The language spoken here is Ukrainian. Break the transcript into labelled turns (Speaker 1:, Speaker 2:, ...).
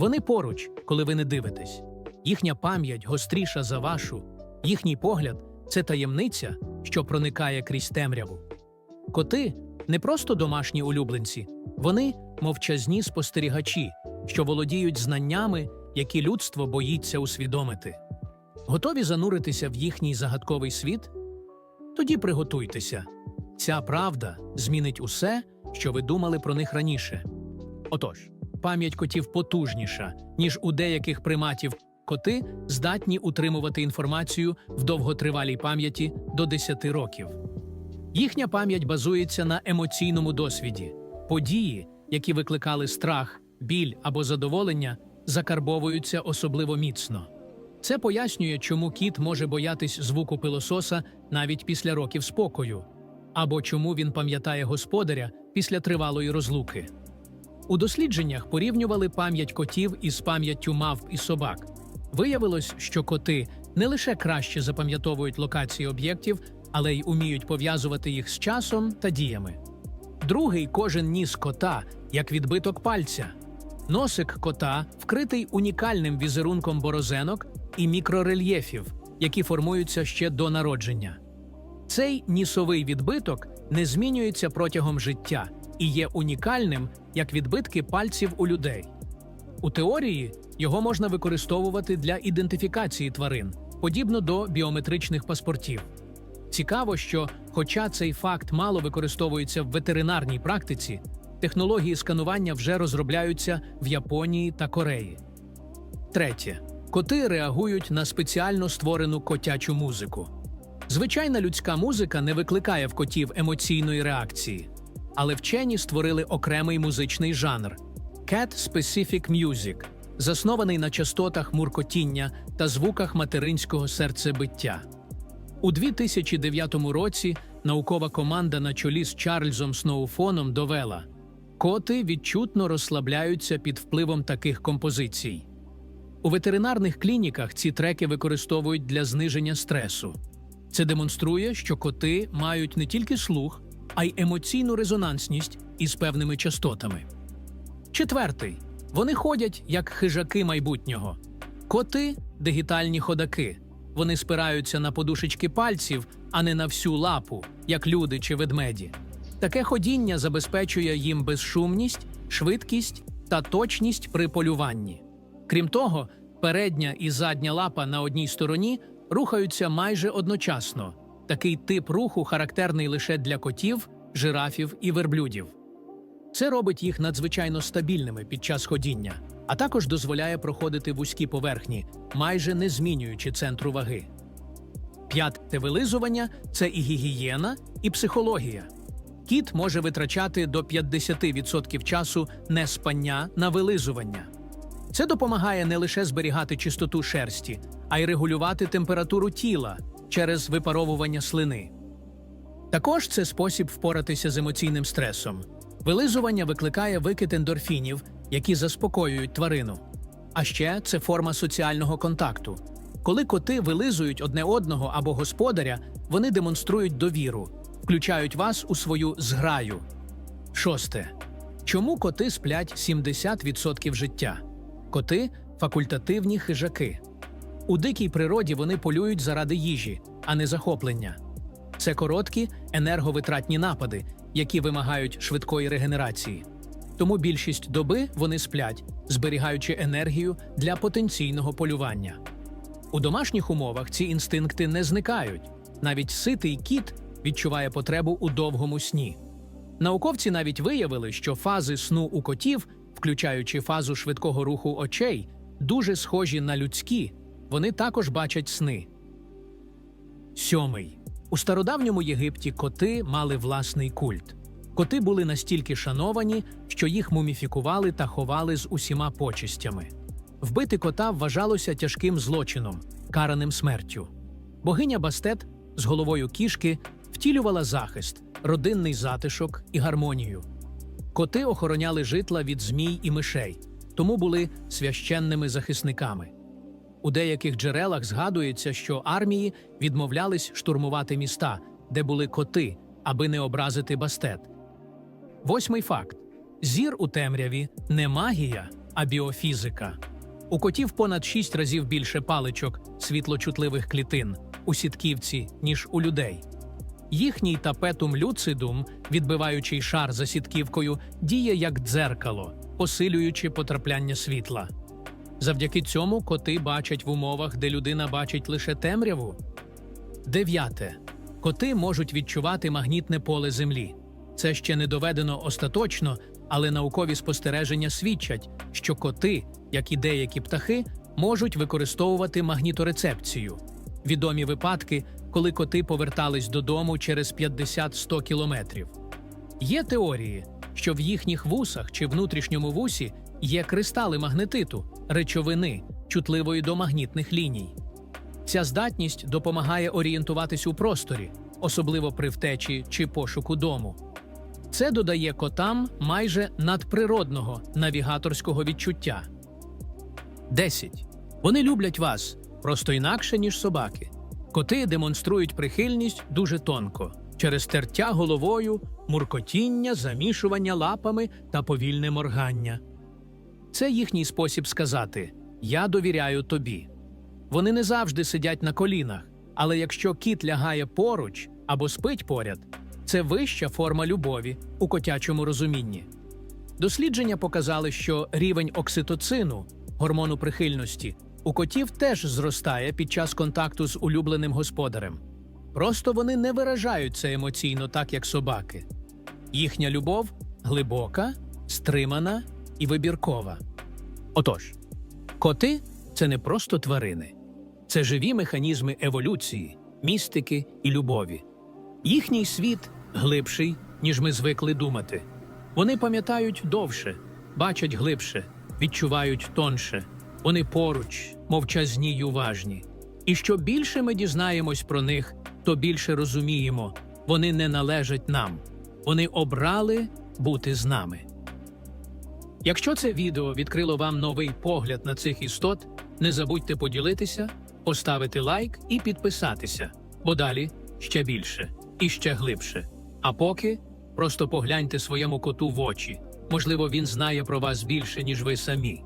Speaker 1: Вони поруч, коли ви не дивитесь. Їхня пам'ять гостріша за вашу, їхній погляд це таємниця, що проникає крізь темряву. Коти не просто домашні улюбленці, вони мовчазні спостерігачі, що володіють знаннями, які людство боїться усвідомити. Готові зануритися в їхній загадковий світ? Тоді приготуйтеся. Ця правда змінить усе, що ви думали про них раніше. Отож, пам'ять котів потужніша, ніж у деяких приматів. Коти здатні утримувати інформацію в довготривалій пам'яті до 10 років. Їхня пам'ять базується на емоційному досвіді. Події, які викликали страх, біль або задоволення, закарбовуються особливо міцно. Це пояснює, чому кіт може боятись звуку пилососа навіть після років спокою, або чому він пам'ятає господаря після тривалої розлуки. У дослідженнях порівнювали пам'ять котів із пам'яттю мавп і собак. Виявилось, що коти не лише краще запам'ятовують локації об'єктів, але й уміють пов'язувати їх з часом та діями. Другий кожен ніс кота як відбиток пальця. Носик кота вкритий унікальним візерунком борозенок і мікрорельєфів, які формуються ще до народження. Цей нісовий відбиток не змінюється протягом життя і є унікальним як відбитки пальців у людей. У теорії його можна використовувати для ідентифікації тварин, подібно до біометричних паспортів. Цікаво, що, хоча цей факт мало використовується в ветеринарній практиці, технології сканування вже розробляються в Японії та Кореї. Третє. Коти реагують на спеціально створену котячу музику. Звичайна людська музика не викликає в котів емоційної реакції, але вчені створили окремий музичний жанр Cat Specific Music, заснований на частотах муркотіння та звуках материнського серцебиття. У 2009 році наукова команда на чолі з Чарльзом Сноуфоном довела, коти відчутно розслабляються під впливом таких композицій. У ветеринарних клініках ці треки використовують для зниження стресу. Це демонструє, що коти мають не тільки слух, а й емоційну резонансність із певними частотами. Четвертий. Вони ходять як хижаки майбутнього. Коти дигітальні ходаки. Вони спираються на подушечки пальців, а не на всю лапу, як люди чи ведмеді. Таке ходіння забезпечує їм безшумність, швидкість та точність при полюванні. Крім того, передня і задня лапа на одній стороні рухаються майже одночасно. Такий тип руху характерний лише для котів, жирафів і верблюдів. Це робить їх надзвичайно стабільними під час ходіння, а також дозволяє проходити вузькі поверхні, майже не змінюючи центру ваги. П'яте вилизування це і гігієна, і психологія. Кіт може витрачати до 50% часу неспання на вилизування. Це допомагає не лише зберігати чистоту шерсті, а й регулювати температуру тіла через випаровування слини. Також це спосіб впоратися з емоційним стресом. Вилизування викликає викид ендорфінів, які заспокоюють тварину. А ще це форма соціального контакту. Коли коти вилизують одне одного або господаря, вони демонструють довіру, включають вас у свою зграю. Шосте. Чому коти сплять 70% життя? Коти факультативні хижаки. У дикій природі вони полюють заради їжі, а не захоплення. Це короткі енерговитратні напади, які вимагають швидкої регенерації. Тому більшість доби вони сплять, зберігаючи енергію для потенційного полювання. У домашніх умовах ці інстинкти не зникають. Навіть ситий кіт відчуває потребу у довгому сні. Науковці навіть виявили, що фази сну у котів, включаючи фазу швидкого руху очей, дуже схожі на людські, вони також бачать сни. Сьомий. У стародавньому Єгипті коти мали власний культ. Коти були настільки шановані, що їх муміфікували та ховали з усіма почестями. Вбити кота вважалося тяжким злочином, караним смертю. Богиня Бастет з головою кішки втілювала захист, родинний затишок і гармонію. Коти охороняли житла від змій і мишей, тому були священними захисниками. У деяких джерелах згадується, що армії відмовлялись штурмувати міста, де були коти, аби не образити бастет. Восьмий факт: зір у темряві не магія, а біофізика. У котів понад 6 разів більше паличок світлочутливих клітин у сітківці, ніж у людей. Їхній тапетум люцидум, відбиваючий шар за сітківкою, діє як дзеркало, посилюючи потрапляння світла. Завдяки цьому коти бачать в умовах, де людина бачить лише темряву. Дев'яте. Коти можуть відчувати магнітне поле Землі. Це ще не доведено остаточно, але наукові спостереження свідчать, що коти, як і деякі птахи, можуть використовувати магніторецепцію. Відомі випадки, коли коти повертались додому через 50-100 кілометрів. Є теорії, що в їхніх вусах чи внутрішньому вусі є кристали магнетиту, речовини, чутливої до магнітних ліній. Ця здатність допомагає орієнтуватись у просторі, особливо при втечі чи пошуку дому. Це додає котам майже надприродного навігаторського відчуття. 10. Вони люблять вас просто інакше, ніж собаки. Коти демонструють прихильність дуже тонко через тертя головою, муркотіння, замішування лапами та повільне моргання. Це їхній спосіб сказати Я довіряю тобі. Вони не завжди сидять на колінах, але якщо кіт лягає поруч або спить поряд, це вища форма любові у котячому розумінні. Дослідження показали, що рівень окситоцину, гормону прихильності, у котів теж зростає під час контакту з улюбленим господарем. Просто вони не виражають це емоційно так, як собаки. Їхня любов глибока, стримана і вибіркова. Отож, коти це не просто тварини, це живі механізми еволюції, містики і любові. Їхній світ глибший, ніж ми звикли думати. Вони пам'ятають довше, бачать глибше, відчувають тонше. Вони поруч, мовчазні й уважні. І що більше ми дізнаємось про них, то більше розуміємо, вони не належать нам. Вони обрали бути з нами. Якщо це відео відкрило вам новий погляд на цих істот, не забудьте поділитися, поставити лайк і підписатися, бо далі ще більше і ще глибше. А поки просто погляньте своєму коту в очі. Можливо, він знає про вас більше, ніж ви самі.